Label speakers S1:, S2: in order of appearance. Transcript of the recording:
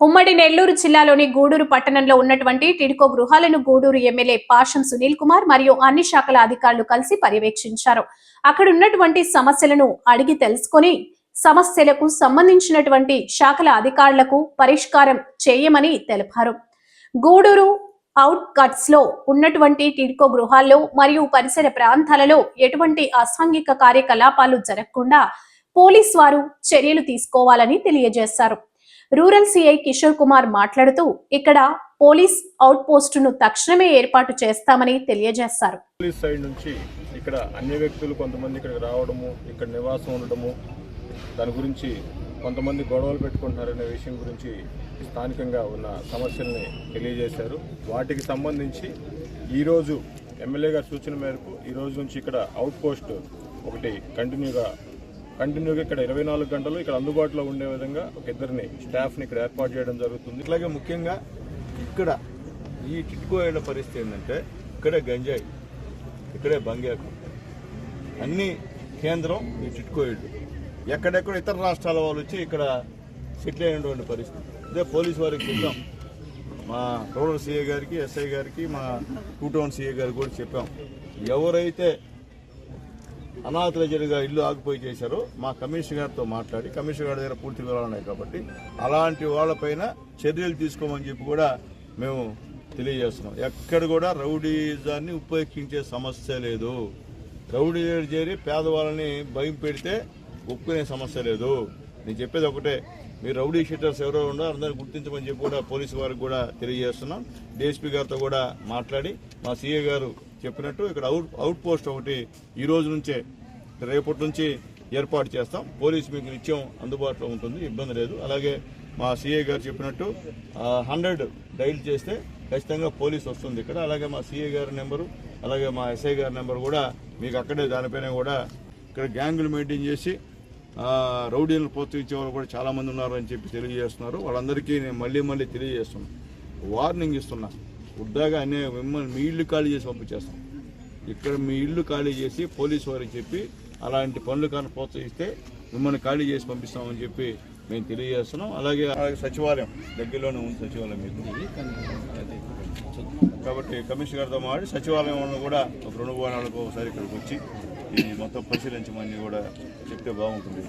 S1: ఉమ్మడి నెల్లూరు జిల్లాలోని గూడూరు పట్టణంలో ఉన్నటువంటి టిడ్కో గృహాలను గూడూరు ఎమ్మెల్యే పాషం సునీల్ కుమార్ మరియు అన్ని శాఖల అధికారులు కలిసి పర్యవేక్షించారు. అక్కడ ఉన్నటువంటి సమస్యలను అడిగి తెలుసుకొని సమస్యలకు సంబంధించినటువంటి శాఖల అధికారులకు పరిష్కారం చేయమని తెలిపారు. గూడూరు అవుట్ కట్స్లో ఉన్నటువంటి టిడ్కో గృహాల్లో మరియు పరిసర ప్రాంతాలలో ఎటువంటి అసాంఘిక కార్యకలాపాలు జరగకుండా పోలీస్ వారు చర్యలు తీసుకోవాలని తెలియజేశారు. రూరల్ సిఐ కిషోర్ కుమార్ మాట్లాడుతూ ఇక్కడ పోలీస్ అవుట్ పోస్టును తక్షణమే ఏర్పాటు చేస్తామని తెలియజేశారు.
S2: పోలీస్ సైడ్ నుంచి ఇక్కడ అన్ని వ్యక్తులు కొంతమంది ఇక్కడికి రావడము ఇక్కడ నివాసం ఉండడము దాని గురించి కొంతమంది గొడవలు పెట్టుకుంటున్నారనే విషయం గురించి స్థానికంగా ఉన్న సమస్యల్ని తెలియజేశారు. వాటికి సంబంధించి ఈరోజు ఎమ్మెల్యే గారి సూచన మేరకు ఈ రోజు నుంచి ఇక్కడ అవుట్ పోస్ట్ ఒకటి కంటిన్యూగా కంటిన్యూగా ఇక్కడ ఇరవై నాలుగు గంటలు ఇక్కడ అందుబాటులో ఉండే విధంగా ఒక ఇద్దరిని స్టాఫ్ని ఇక్కడ ఏర్పాటు చేయడం జరుగుతుంది.
S3: ఇట్లాగే ముఖ్యంగా ఇక్కడ ఈ టిట్కో అయిన పరిస్థితి ఏంటంటే ఇక్కడే గంజాయి ఇక్కడే బంగాకు అన్ని కేంద్రం ఈ టిట్కో ఎక్కడెక్కడ ఇతర రాష్ట్రాల వాళ్ళు వచ్చి ఇక్కడ సెటిల్ అయినటువంటి పరిస్థితి. ఇదే పోలీసు వారికి చెప్తాం మా రూరల్ సీఏ గారికి ఎస్ఐ గారికి మా టూ టౌన్ సీఏ గారికి కూడా చెప్పాం. ఎవరైతే అనాథలజలుగా ఇల్లు ఆగిపోయి చేశారో. మా కమిషనర్ గారితో మాట్లాడి కమిషనర్ గారి దగ్గర పూర్తి వివరాలు ఉన్నాయి కాబట్టి అలాంటి వాళ్ళపైన చర్యలు తీసుకోమని చెప్పి కూడా మేము తెలియజేస్తున్నాం. ఎక్కడ కూడా రౌడీజాన్ని ఉపయోగించే సమస్య లేదు. రౌడీ చేరి పేదవాళ్ళని భయం పెడితే ఒప్పుకునే సమస్య లేదు. నేను చెప్పేది ఒకటే మీరు రౌడీ షీటర్స్ ఎవరో ఉండో అందరిని గుర్తించమని చెప్పి కూడా పోలీసు వారికి కూడా తెలియజేస్తున్నాం. డిఎస్పీ గారితో కూడా మాట్లాడి మా సీఏ గారు చెప్పినట్టు ఇక్కడ అవుట్ అవుట్ పోస్ట్ ఒకటి ఈ రోజు నుంచే రేపటి నుంచి ఏర్పాటు చేస్తాం. పోలీసు మీకు నిత్యం అందుబాటులో ఉంటుంది ఇబ్బంది లేదు. అలాగే మా సీఏ గారు చెప్పినట్టు హండ్రెడ్ డైల్ చేస్తే ఖచ్చితంగా పోలీస్ వస్తుంది ఇక్కడ. అలాగే మా సీఏ గారి నెంబరు అలాగే మా ఎస్ఐ గారి నెంబర్ కూడా మీకు అక్కడే దానిపైన కూడా ఇక్కడ గ్యాంగులు మెయింటైన్ చేసి రౌడీలను ప్రోత్సహించే వాళ్ళు కూడా చాలామంది ఉన్నారని ఉన్నారు అని చెప్పి తెలియజేస్తున్నారు. వాళ్ళందరికీ నేను మళ్ళీ మళ్ళీ తెలియజేస్తున్నాను వార్నింగ్ ఇస్తున్నాను వృద్ధాగా అనే మిమ్మల్ని మీ ఇల్లు ఖాళీ చేసి పంపించేస్తాం. ఇక్కడ మీ ఇల్లు ఖాళీ చేసి పోలీసు వారికి చెప్పి అలాంటి పనులు కానీ ప్రోత్సహిస్తే మిమ్మల్ని ఖాళీ చేసి పంపిస్తామని చెప్పి మేము తెలియజేస్తున్నాం. అలాగే అలాగే సచివాలయం దగ్గరలోనే ఉంది సచివాలయం మీకు. కాబట్టి కమిషనర్ గారితో మాట్లాడి సచివాలయంలో కూడా ఒక రెండు వారాలకు ఒకసారి ఇక్కడికి వచ్చి మొత్తం పరిశీలించమని కూడా చెప్తే బాగుంటుంది.